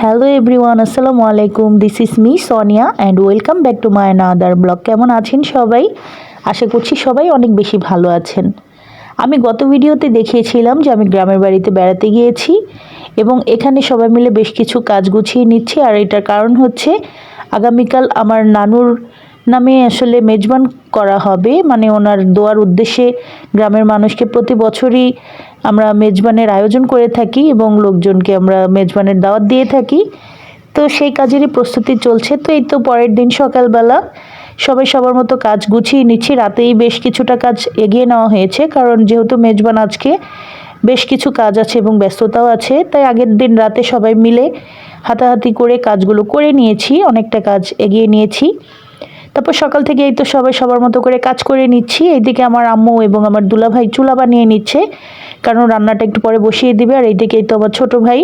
Hello everyone আসসালামু আলাইকুম this is me Sonia and welcome back to my other blog কেমন আছেন সবাই? আশা করছি সবাই অনেক বেশি ভালো আছেন। আমি গত ভিডিওতে দেখিয়েছিলাম যে আমি গ্রামের বাড়িতে বেড়াতে গিয়েছি এবং এখানে সবাই মিলে বেশ কিছু কাজ গুছিয়ে নিচ্ছি। আর এটার কারণ হচ্ছে, আগামীকাল আমার নানুর নামে আসলে মেজবান করা হবে। মানে ওনার দোয়ার উদ্দেশ্যে গ্রামের মানুষকে প্রতি বছরই আমরা মেজবানের আয়োজন করে থাকি এবং লোকজনকে আমরা মেজবানের দাওয়াত দিয়ে থাকি। তো সেই কাজেরই প্রস্তুতি চলছে। তো এই তো পরের দিন সকালবেলা সবাই সবার মতো কাজ গুছিয়ে নিচ্ছি। রাতেই বেশ কিছুটা কাজ এগিয়ে নেওয়া হয়েছে। কারণ যেহেতু মেজবান আজকে বেশ কিছু কাজ আছে এবং ব্যস্ততাও আছে, তাই আগের দিন রাতে সবাই মিলে হাতাহাতি করে কাজগুলো করে নিয়েছি। অনেকটা কাজ এগিয়ে নিয়েছি। তারপর সকাল থেকে এই তো সবাই সবার মতো করে কাজ করে নিচ্ছি। এইদিকে আমার আম্মু এবং আমার দুলাভাই চুলা বানিয়ে নিচ্ছে, কারণ রান্নাটা একটু পরে বসিয়ে দিবে। আর এইদিকে এই তো আমার ছোটো ভাই,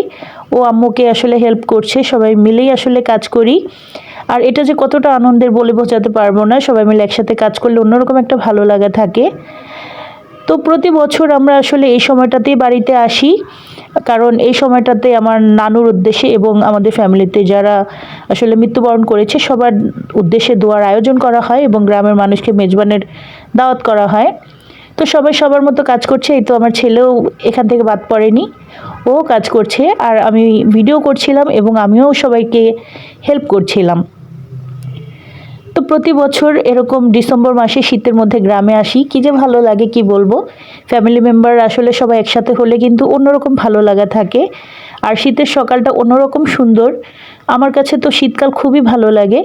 ও আম্মুকে আসলে হেল্প করছে, সবাই মিলেই আসলে কাজ করি। আর এটা যে কতটা আনন্দের বলে বোঝাতে পারব না, সবাই মিলে একসাথে কাজ করলে অন্যরকম একটা ভালো লাগা থাকে। তো প্রতি বছর আমরা আসলে এই সময়টাতেই বাড়িতে আসি, কারণ এই সময়টাতে আমার নানুর উদ্দেশ্যে এবং আমাদের ফ্যামিলিতে যারা আসলে মৃত্যুবরণ করেছে, সবার উদ্দেশ্যে দোয়ার আয়োজন করা হয় এবং গ্রামের মানুষকে মেজবানের দাওয়াত করা হয়। তো সবাই সবার মতো কাজ করছে, এই তো আমার ছেলেও এখান থেকে বাদ পড়েনি, ও কাজ করছে, আর আমি ভিডিও করছিলাম এবং আমিও সবাইকে হেল্প করছিলাম। তো প্রতি বছর এরকম ডিসেম্বর মাসে শীতের মধ্যে গ্রামে আসি। কী যে ভালো লাগে, কি বলব? ফ্যামিলি মেম্বার আসলে সবাই একসাথে হলে কিন্তু অন্যরকম ভালো লাগা থাকে। আর শীতের সকালটা অন্যরকম সুন্দর। আমার কাছে তো শীতকাল খুবই ভালো লাগে।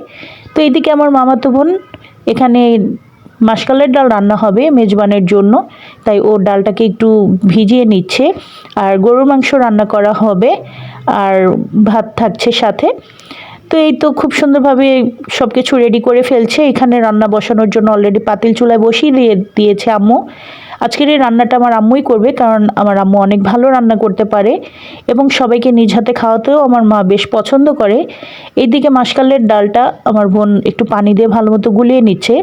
তো এইদিকে আমার মামাতো বোন, এখানে মাসকালের ডাল রান্না হবে মেজবানের জন্য। তাই ও ডালটাকে একটু ভিজিয়ে নিচ্ছে। আর গরুর মাংস রান্না করা হবে। আর ভাত থাকছে সাথে। তো এই তো খুব সুন্দরভাবে সব কিছু রেডি করে ফেলছে। এখানে রান্না বসানোর জন্য অলরেডি পাতিল চুলায় বসিয়ে দিয়ে দিয়েছে আম্মু। আজকের এই রান্নাটা আমার আম্মুই করবে কারণ আমার আম্মু অনেক ভালো রান্না করতে পারে এবং সবাইকে নিজ হাতে খাওয়াতেও আমার মা বেশ পছন্দ করে। এইদিকে মাসকালের ডালটা আমার বোন একটু পানি দিয়ে ভালো মতো গুলিয়ে নিচ্ছে।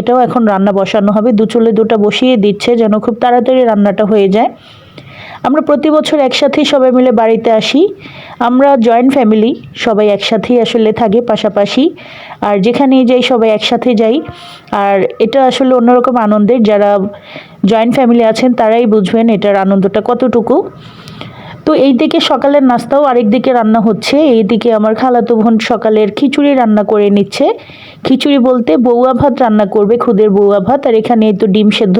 এটাও এখন রান্না বসানো হবে। দু চুলে দুটা বসিয়ে দিচ্ছে যেন খুব তাড়াতাড়ি রান্নাটা হয়ে যায়। আমরা প্রতি বছর একসাথেই সবাই মিলে বাড়িতে আসি। আমরা জয়েন্ট ফ্যামিলি সবাই একসাথেই আসলে থাকে পাশাপাশি। আর যেখানেই যাই সবাই একসাথে যাই। আর এটা আসলে অন্যরকম আনন্দের, যারা জয়েন্ট ফ্যামিলি আছেন তারাই বুঝবেন এটার আনন্দটা কতটুকু। তো এই দিকে সকালের নাস্তাও আরেক দিকে রান্না হচ্ছে। এই দিকে আমার খালাতো বোন সকালের খিচুড়ি রান্না করে নিচ্ছে। খিচুড়ি বলতে বৌয়া ভাত রান্না করবে, খুদের বৌয়া ভাত। আর এখানে তো ডিম সেদ্ধ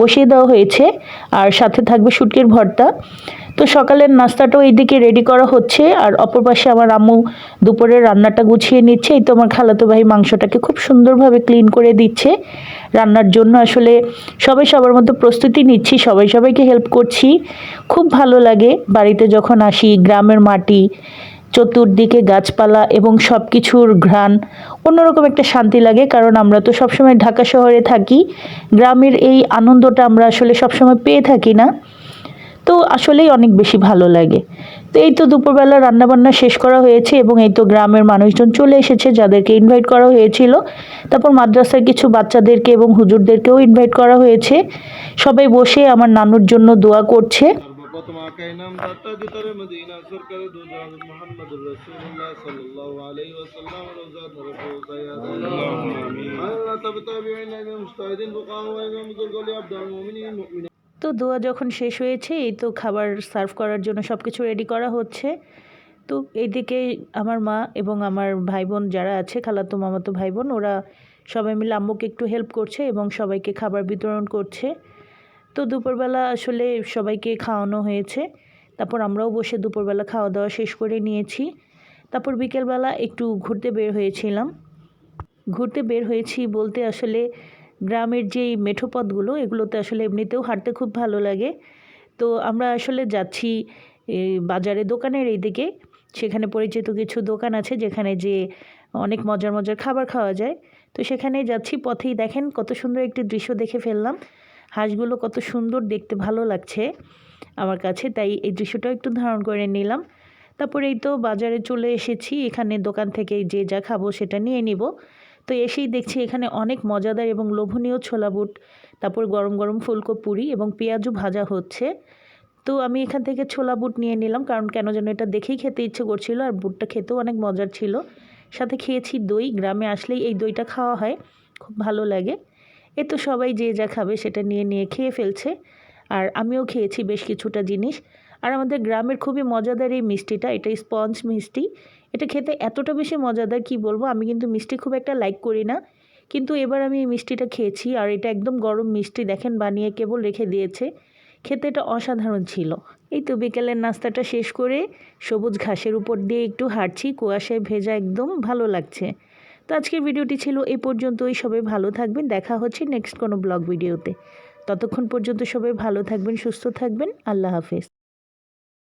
বসিয়ে দেওয়া হয়েছে আর সাথে থাকবে শুটকির ভর্তা। তো সকালের নাস্তাটাও এইদিকে রেডি করা হচ্ছে আর অপর পাশে আমার আম্মু দুপুরের রান্নাটা গুছিয়ে নিচ্ছে। এই তো আমার খালাতো ভাই মাংসটাকে খুব সুন্দরভাবে ক্লিন করে দিচ্ছে। রান্নার জন্য আসলে সবাই সবার মতো প্রস্তুতি নিচ্ছি, সবাই সবাইকে হেল্প করছি। খুব ভালো লাগে বাড়িতে যখন আসি, গ্রামের মাটি চতুর্দিকে গাছপালা এবং সব কিছুর ঘ্রাণ। অন্যরকম একটা শান্তি লাগে, কারণ আমরা তো সবসময় ঢাকা শহরে থাকি। গ্রামের এই আনন্দটা আমরা আসলে সবসময় পেয়ে থাকি না। তো আসলেই অনেক বেশি ভালো লাগে। তো এই তো দুপুরবেলা রান্নাবান্না শেষ করা হয়েছে এবং এই তো গ্রামের মানুষজন চলে এসেছে, যাদেরকে ইনভাইট করা হয়েছিল। তারপর মাদ্রাসার কিছু বাচ্চাদেরকে এবং হুজুরদেরকেও ইনভাইট করা হয়েছে। সবাই বসে আমার নানুর জন্য দোয়া করছে। তো দোয়া যখন শেষ হয়েছে এই তো খাবার সার্ভ করার জন্য সব কিছু রেডি করা হচ্ছে। তো এইদিকে আমার মা এবং আমার ভাই বোন যারা আছে খালাতো মামাতো ভাই বোন ওরা সবাই মিলে আম্মুকে একটু হেল্প করছে এবং সবাইকে খাবার বিতরণ করছে। তো দুপুরবেলা আসলে সবাইকে খাওয়ানো হয়েছে। তারপর আমরাও বসে দুপুরবেলা খাওয়া দাওয়া শেষ করে নিয়েছি। তারপর বিকেলবেলা একটু ঘুরতে বের হয়েছিলাম। ঘুরতে বের হয়েছি বলতে আসলে গ্রামের যেই মেঠো পথগুলো, এগুলোতে আসলে এমনিতেও হাঁটতে খুব ভালো লাগে। তো আমরা আসলে যাচ্ছি বাজারে দোকানের এই দিকে সেখানে পরিচিত কিছু দোকান আছে যেখানে যে অনেক মজার মজার খাবার খাওয়া যায়। তো সেখানে যাচ্ছি পথেই দেখেন কত সুন্দর একটি দৃশ্য দেখে ফেললাম। হাঁসগুলো কত সুন্দর দেখতে, ভালো লাগছে আমার কাছে। তাই এই দৃশ্যটাও একটু ধারণ করে নিলাম। তারপরে এই তো বাজারে চলে এসেছি। এখানে দোকান থেকে যে যা খাব সেটা নিয়ে নিব। তো এসেই দেখছি এখানে অনেক মজাদার এবং লোভনীয় ছোলা বুট, তারপর গরম গরম ফুলকো পুরি এবং পেঁয়াজও ভাজা হচ্ছে। তো আমি এখান থেকে ছোলা বুট নিয়ে নিলাম, কারণ কেন যেন এটা দেখেই খেতে ইচ্ছে করছিল আর বুটটা খেতেও অনেক মজার ছিল। সাথে খেয়েছি দই, গ্রামে আসলেই এই দইটা খাওয়া হয়, খুব ভালো লাগে। এ তো সবাই যে যা খাবে সেটা নিয়ে নিয়ে খেয়ে ফেলছে। আর আমিও খেয়েছি বেশ কিছুটা জিনিস। আর আমাদের গ্রামের খুবই মজাদার এই মিষ্টিটা, এটা স্পঞ্জ মিষ্টি। এটা খেতে এতটা বেশি মজাদার কি বলব, আমি কিন্তু মিষ্টি খুব একটা লাইক করি না। কিন্তু এবার আমি এই মিষ্টিটা খেয়েছি আর এটা একদম গরম মিষ্টি, দেখেন বানিয়ে কেবল রেখে দিয়েছে। খেতে এটা অসাধারণ ছিল। এই তো বিকেলের নাস্তাটা শেষ করে সবুজ ঘাসের উপর দিয়ে একটু হাঁটছি, কুয়াশায় ভেজা একদম ভালো লাগছে। তো আজকের ভিডিওটি ছিল এই পর্যন্তই। সবাই ভালো থাকবেন। দেখা হচ্ছে নেক্সট কোনো ব্লগ ভিডিওতে। ততক্ষণ পর্যন্ত সবাই ভালো থাকবেন, সুস্থ থাকবেন। আল্লাহ হাফেজ।